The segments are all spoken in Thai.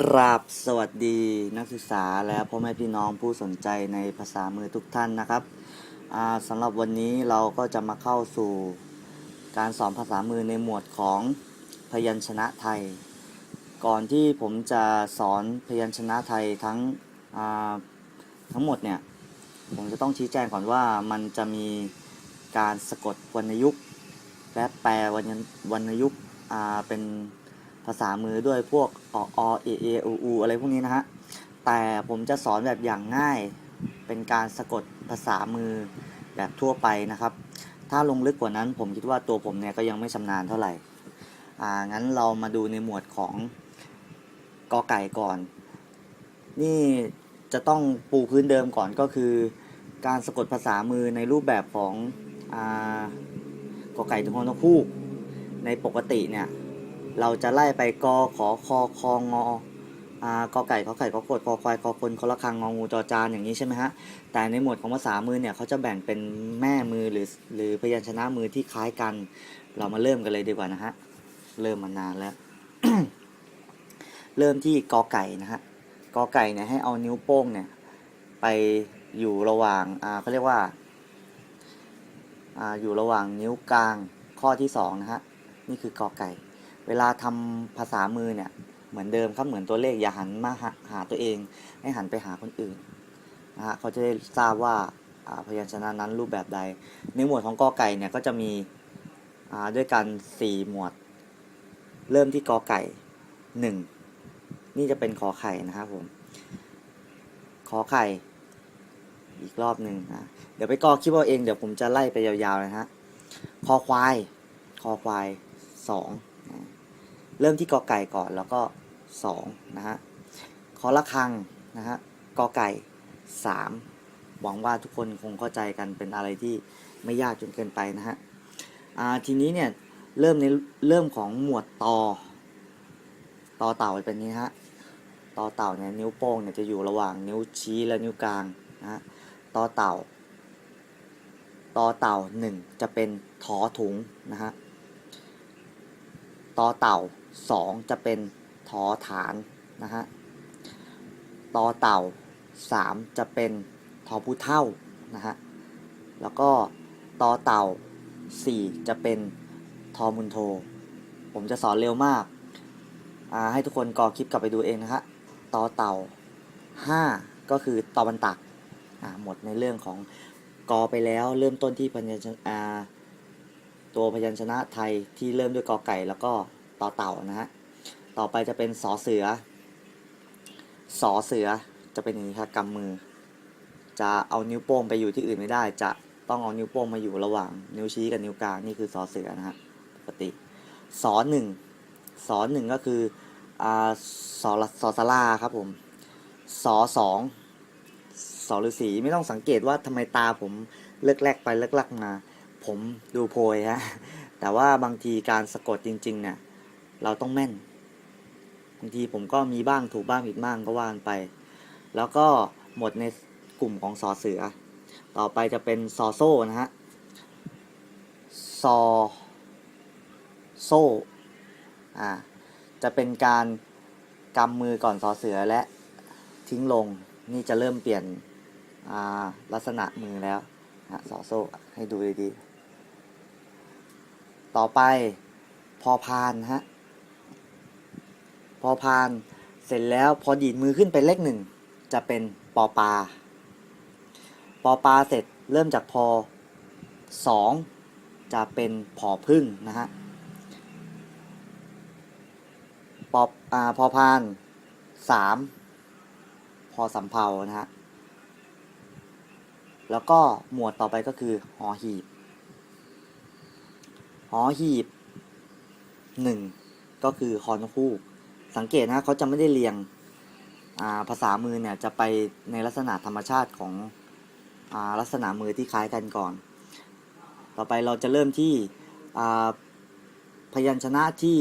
กราบสวัสดีนักศึกษาและพ่อแม่พี่น้องผู้สนใจในภาษามือทุกท่านนะครับสำหรับวันนี้เราก็จะมาเข้าสู่การสอนภาษามือในหมวดของพยัญชนะไทย ก่อนที่ผมจะสอนพยัญชนะไทยทั้งทั้งหมดเนี่ยผมจะต้องชี้แจงก่อนว่ามันจะมีการสะกดวรรณยุกต์และแปลวรรณวรรณยุกต์เป็น ภาษามือด้วยพวกออเอเออูอูอะไรพวกนี้นะฮะ แต่ผมจะสอนแบบอย่างง่าย เป็นการสะกดภาษามือแบบทั่วไปนะครับ ถ้าลงลึกกว่านั้นผมคิดว่าตัวผมเนี่ยก็ยังไม่ชำนาญเท่าไหร่ อ่า งั้นเรามาดูในหมวดของกอไก่ก่อน นี่จะต้องปูพื้นเดิมก่อนก็คือ การสะกดภาษามือในรูปแบบของอ่ากอไก่ถึงฮอนกฮูกในปกติเนี่ย เราจะไล่ไปกอขอคอคองออ่ากอไก่ขอไข่ขอกดคอควายคอคนคอละคังงองูจอจานอย่างนี้ใช่ไหมฮะแต่ในหมวดของภาษามือเนี่ยเขาจะแบ่งเป็นแม่มือหรือหรือพยัญชนะมือที่คล้ายกัน เรามาเริ่มกันเลยดีกว่านะฮะเริ่มมานานแล้ว เริ่มที่กอไก่นะฮะกอไก่เนี่ยให้เอานิ้วโป้งเนี่ยไปอยู่ระหว่างอ่าเขาเรียกว่าอ่าอยู่ระหว่างนิ้วกลางข้อที่สองนะฮะนี่คือกอไก่ เวลาทำภาษามือเนี่ย เหมือนเดิมครับเหมือนตัวเลขอย่าหันมาหาหาตัวเอง ให้หันไปหาคนอื่นนะฮะเขาจะได้ทราบว่าพยัญชนะนั้นรูปแบบใด ในหมวดของกอไก่เนี่ยก็จะมีด้วยกันสี่หมวด เริ่มที่กอไก่หนึ่งนี่จะเป็นขอไข่นะครับผมขอไข่ อีกรอบหนึ่งนะเดี๋ยวไปกอคิดว่าเองเดี๋ยวผมจะไล่ไปยาวๆนะฮะคอควายคอควายสอง เริ่มที่กอไก่ก่อนแล้วก็สองนะฮะคอละคังนะฮะกอไก่สามหวังว่าทุกคนคงเข้าใจกันเป็นอะไรที่ไม่ยากจนเกินไปนะฮะทีนี้เนี่ยเริ่มในเริ่มของหมวดตอตอเต่าเป็นนี้ฮะต่อเต่าเนี่ยนิ้วโป้งเนี่ยจะอยู่ระหว่างนิ้วชี้และนิ้วกลางนะฮะต่อเต่าต่อเต่าหนึ่งจะเป็นถอถุงนะฮะต่อเต่า สองจะเป็นถอฐานนะฮะต่อเต่าสามจะเป็นทอผู้เท่านะฮะแล้วก็ต่อเต่าสี่จะเป็นทอมุนโท ผมจะสอนเร็วมากาให้ทุกคนกอคลิปกลับไปดูเองนะฮะต่อเต่าห้าก็คือตอบันตักหมดในเรื่องของกอไปแล้วเริ่มต้นที่พยัญชนะอ่าตัวพยัญชนะไทยที่เริ่มด้วยกอไก่แล้วก็ ต่อเต่านะฮะ ต่อไปจะเป็นสอเสือ สอเสือจะเป็นอย่างนี้ครับกำมือ จะเอานิ้วโป้งไปอยู่ที่อื่นไม่ได้ จะต้องเอานิ้วโป้งมาอยู่ระหว่าง นิ้วชี้กับนิ้วกลางนี่คือสอเสือนะฮะปกติสอหนึ่งสอหนึ่งก็คืออ่าสอสอสลาครับผมสอสองสอฤาษีไม่ต้องสังเกตว่าทำไมตาผมเลิกแลกไปเลิกลักมา ผมดูโพยฮะแต่ว่าบางทีการสะกดจริง ๆ เนี่ย เราต้องแม่นบางทีผมก็มีบ้างถูกบ้างผิดบ้างก็ว่านไป แล้วก็หมดในกลุ่มของสอเสือ ต่อไปจะเป็นซอโซ่นะฮะซอโซ่อ่าจะเป็นการกำมือก่อนสอเสือและทิ้งลงนี่จะเริ่มเปลี่ยนอ่าลักษณะมือแล้วนะสอโซ่ให้ดูดีๆต่อไปพอพานนะฮะ อพาน เสร็จแล้วพอดีดมือขึ้นไปเลขหนึ่งจะเป็นปอปา ปอปาเสร็จเริ่มจากพอสองจะเป็นผอพึ่งนะฮะปออ่าพอพานสามพอสำเภานะฮะ แล้วก็หมวดต่อไปก็คือหอหีบ หอหีบหนึ่งก็คือคอนคู่ สังเกตนะเขาจะไม่ได้เรียงาภาษามือเนี่ยจะไปในลักษณะธรรมชาติของอลักษณะมือที่คล้ายกันก่อน ต่อไปเราจะเริ่มที่พยัญชนะที่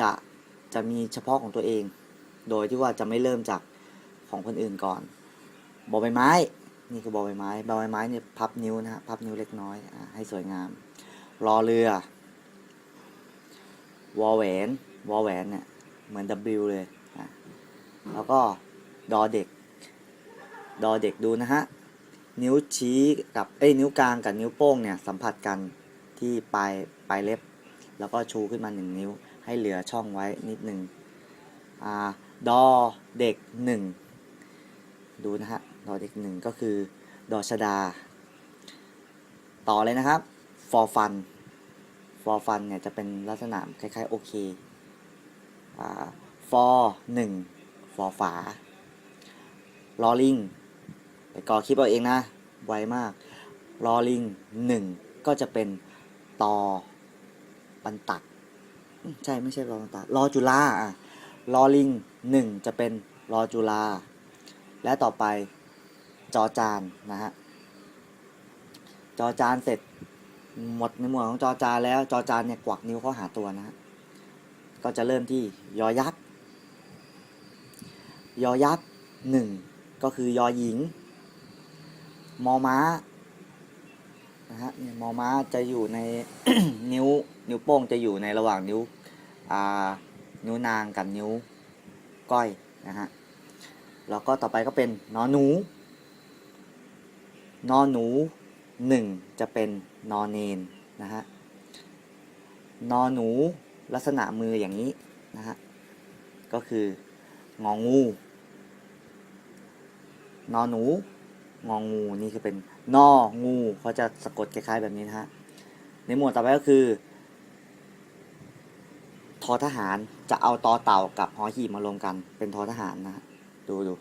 จะจะมีเฉพาะของตัวเอง โดยที่ว่าจะไม่เริ่มจากของคนอื่นก่อนบอใบไม้ นี่คือบอใบไม้บอใบไม้เนี่ยพับนิ้วนะฮะพับนิ้วเล็กน้อยอให้สวยงาม รอเรือ วอแหวน วอแหวนเนี่ย เหมือน W เลยอะแล้วก็ดอเด็ก ดอเด็กดูนะฮะ นิ้วชี้กับเอ้ยนิ้วกลางกับนิ้วโป้งเนี่ยสัมผัสกันที่ปลายปลายเล็บ แล้วก็ชูขึ้นมาหนึ่งนิ้ว ให้เหลือช่องไว้นิดหนึ่งอ่าดอเด็กหนึ่งดูนะฮะ ดอเด็กหนึ่งก็คือดอชดา ต่อเลยนะครับฟอฟันฟอฟันเนี่ยจะเป็นลักษณะคล้ายๆโอเค ฟอหนึ่งฟอฝาลอลิงไปก่อคลิปเอาเองนะ ไวมากลอลิงหนึ่งก็จะเป็นตอปันตัก ใช่ไม่ใช่รอปันตักรอจุฬาอะลอลิงหนึ่งจะเป็นรอจุฬาและต่อไปจอจานนะฮะจอจานเสร็จหมดในหมวดของจอจานแล้วจอจานเนี่ยกวักนิ้วเข้าหาตัวนะฮะ ก็จะเริ่มที่ยอยักษ์ยอยักษ์หนึ่งก็คือยอหญิง มอม้านะฮะมอม้าจะอยู่ใน นิ้วนิ้วโป้งจะอยู่ในระหว่างนิ้วอ่านิ้วนางกับนิ้วก้อยนะฮะแล้วก็ต่อไปก็เป็นนอหนูนอหนูหนึ่งจะเป็นนอเนนนะฮะนอหนู ลักษณะมืออย่างนี้นะฮะก็คืององูนอหนูงองูนี่คือเป็นนองูเขาจะสะกดคล้ายๆแบบนี้นะฮะในหมวดต่อไปก็คือทอทหารจะเอาตอเต่ากับหอหีบมารวมกันเป็นทอทหารนะฮะดูดู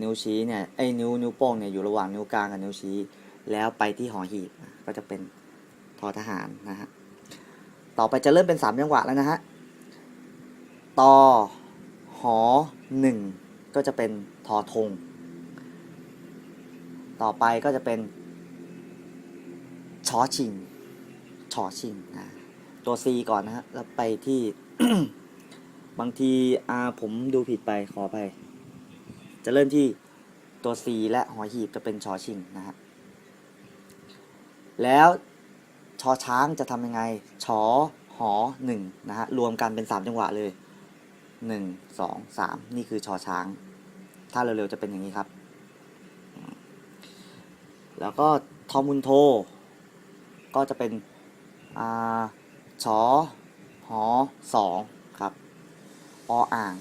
นิ้วชี้เนี่ยไอ้นิ้วนิ้วโป้งเนี่ยอยู่ระหว่างนิ้วกลางกับนิ้วชี้ แล้วไปที่หอหีบก็จะเป็นทอทหารนะฮะ ต่อไปจะเริ่มเป็นสามจังหวะแล้วนะฮะตอหอหนึ่งก็จะเป็นทอทง ต่อไปก็จะเป็นชอชิงชอชิงนะตัว C ก่อนนะฮะ แล้วไปที่ บางทีอาผมดูผิดไปขอไป จะเริ่มที่ตัว C และหอหีบจะเป็นชอชิงนะฮะ แล้ว ชอช้างจะทำยังไง ชอหอหนึ่งนะฮะ รวมกันเป็นสามจังหวะเลยหนึ่งสองสามนี่คือชอช้าง ถ้าเร็วๆจะเป็นอย่างนี้ครับ แล้วก็ทอมุนโท ก็จะเป็นอ่าชอหอสองครับ ออ่าง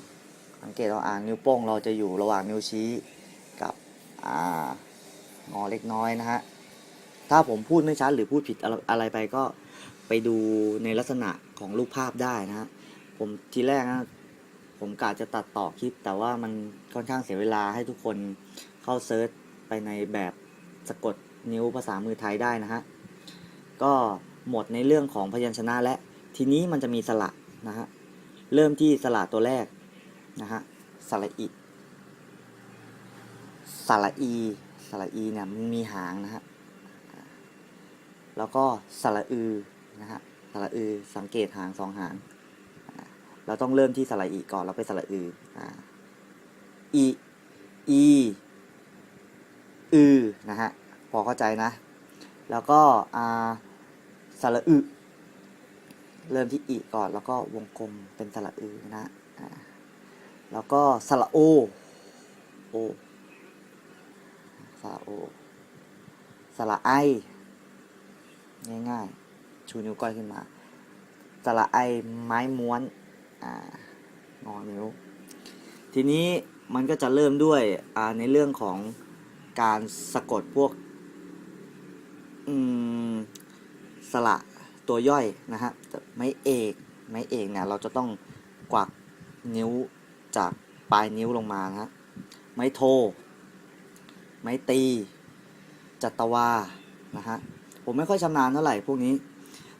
สังเกตออ่างนิ้วโป้งเราจะอยู่ระหว่างนิ้วชี้กับองอเล็กน้อยนะฮะ ถ้าผมพูดไม่ชัดหรือพูดผิดอะไรไปก็ไปดูในลักษณะของรูปภาพได้นะฮะผมทีแรกนะผมกะจะตัดต่อคลิป แต่ว่ามันค่อนข้างเสียเวลาให้ทุกคนเข้าเซิร์ชไปในแบบสะกดนิ้วภาษามือไทยได้นะฮะ ก็หมดในเรื่องของพยัญชนะและ ทีนี้มันจะมีสระนะฮะ เริ่มที่สระตัวแรกนะฮะสระอิสระอีสระอีเนี่ยมันมีหางนะฮะ แล้วก็สระอือนะฮะสระอือสังเกตหางสองหาง เราต้องเริ่มที่สระอีก่อนแล้วไปสระอืออีอีอือนะฮะพอเข้าใจนะ แล้วก็อ่าสระอึเริ่มที่อีก่อนแล้วก็วงกลมเป็นสระอือนะแล้วก็สระโอโอสระโอสระไอ ง่ายๆ ชูนิ้วก้อยขึ้นมาสระไอไม้ม้วนอ่างอนิ้ว ทีนี้มันก็จะเริ่มด้วยอ่าในเรื่องของการสะกดพวกอืมสระตัวย่อยนะฮะไม้เอกไม้เอกเนี่ยเราจะต้องกวักนิ้วจากปลายนิ้วลงมานะฮะไม้โท ไม้ตี จัตวา นะฮะ ผมไม่ค่อยชำนาญเท่าไหร่พวกนี้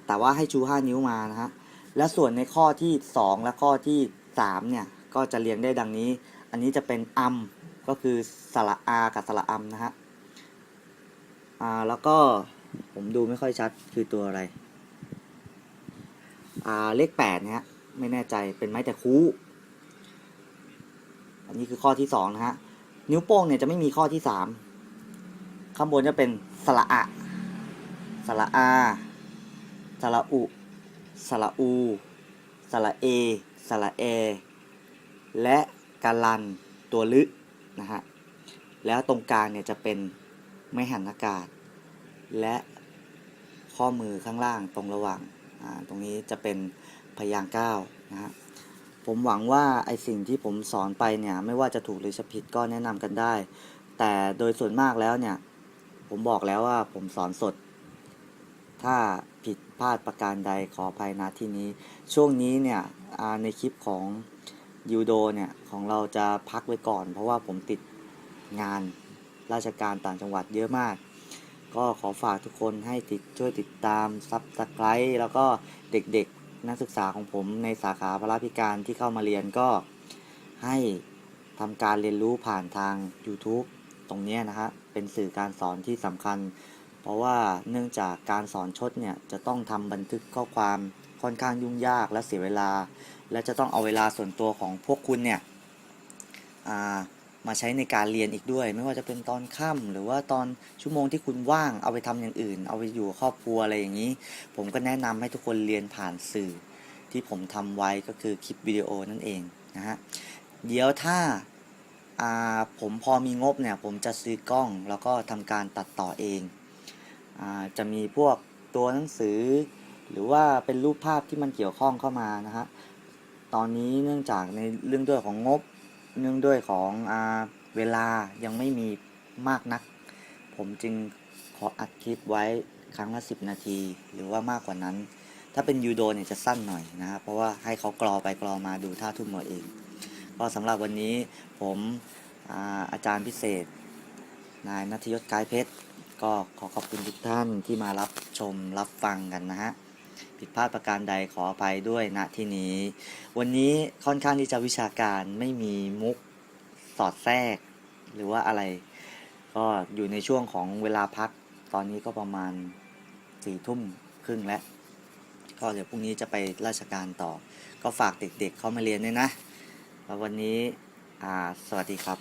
แต่ว่าให้ชู 5 นิ้วมานะฮะ และส่วนในข้อที่ 2 และข้อที่ 3 เนี่ย ก็จะเรียงได้ดังนี้ อันนี้จะเป็นอัมก็คือสระอากับสระอัมนะฮะ อ่า แล้วก็ผมดูไม่ค่อยชัดคือตัวอะไร อ่า เลข8เนี่ยฮะ ไม่แน่ใจเป็นไม้แต่คูอันนี้คือข้อที่2นะฮะ นิ้วโป้งเนี่ยจะไม่มีข้อที่ 3 ข้างบนจะเป็นสระอะ สระอา สระอุ สระอู สระเอ สระเอ และการันตัวลึนะฮะ แล้วตรงกลางเนี่ยจะเป็นไม่หันอากาศ และข้อมือข้างล่างตรงระหว่างอ่าตรงนี้จะเป็นพยางค์เก้านะฮะ ผมหวังว่าไอสิ่งที่ผมสอนไปเนี่ยไม่ว่าจะถูกหรือจะผิดก็แนะนำกันได้ แต่โดยส่วนมากแล้วเนี่ยผมบอกแล้วว่าผมสอนสด ถ้าผิดพลาดประการใดขออภัยนะที่นี้ ช่วงนี้เนี่ยในคลิปของยูโดเนี่ยของเราจะพักไว้ก่อน เพราะว่าผมติดงานราชการต่างจังหวัดเยอะมาก ก็ขอฝากทุกคนให้ติดช่วยติดตามซับสไครต์แล้วก็เด็กๆนักศึกษาของผมในสาขาพละพิการที่เข้ามาเรียนก็ให้ทำการเรียนรู้ผ่านทาง YouTube ตรงนี้นะฮะเป็นสื่อการสอนที่สำคัญ เพราะว่าเนื่องจากการสอนชดเนี่ยจะต้องทำบันทึกข้อความค่อนข้างยุ่งยากและเสียเวลา และจะต้องเอาเวลาส่วนตัวของพวกคุณเนี่ยามาใช้ในการเรียนอีกด้วย ไม่ว่าจะเป็นตอนค่ำหรือว่าตอนชั่วโมงที่คุณว่างเอาไปทำอย่างอื่น เอาไปอยู่ครอบครัวอะไรอย่างนี้ ผมก็แนะนำให้ทุกคนเรียนผ่านสื่อ ที่ผมทำไว้ก็คือคลิปวิดีโอนั่นเองนะฮะเดี๋ยวถ้าาผมพอมีงบเนี่ยผมจะซื้อกล้องแล้วก็ทำการตัดต่อเอง จะมีพวกตัวหนังสือ หรือว่าเป็นรูปภาพที่มันเกี่ยวข้องเข้ามานะฮะตอนนี้เนื่องจากในเรื่องด้วยของงบ เนื่องด้วยของอเวลายังไม่มีมากนัก ผมจึงขออัดคลิปไว้ครั้งละ 10 นาที หรือว่ามากกว่านั้น ถ้าเป็นยูโดเนี่ยจะสั้นหน่อยนะครับเพราะว่าให้เขากรอไปกรอมาดูท่าทุ่มเอาเอง ก็สำหรับวันนี้ผมอาอาจารย์พิเศษ นายนัทยศกายเพชร ก็ขอขอบคุณทุกท่านที่มารับชมรับฟังกันนะฮะ ผิดพลาดประการใดขออภัยด้วยณที่นี้ วันนี้ค่อนข้างที่จะวิชาการไม่มีมุกสอดแทรก หรือว่าอะไร ก็อยู่ในช่วงของเวลาพัก ตอนนี้ก็ประมาณสี่ทุ่มครึ่งแล้ว ก็เดี๋ยวพรุ่งนี้จะไปราชการต่อ ก็ฝากเด็กๆเข้ามาเรียนด้วยนะ แล้ววันนี้ อ่า สวัสดีครับ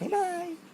บ๊ายบาย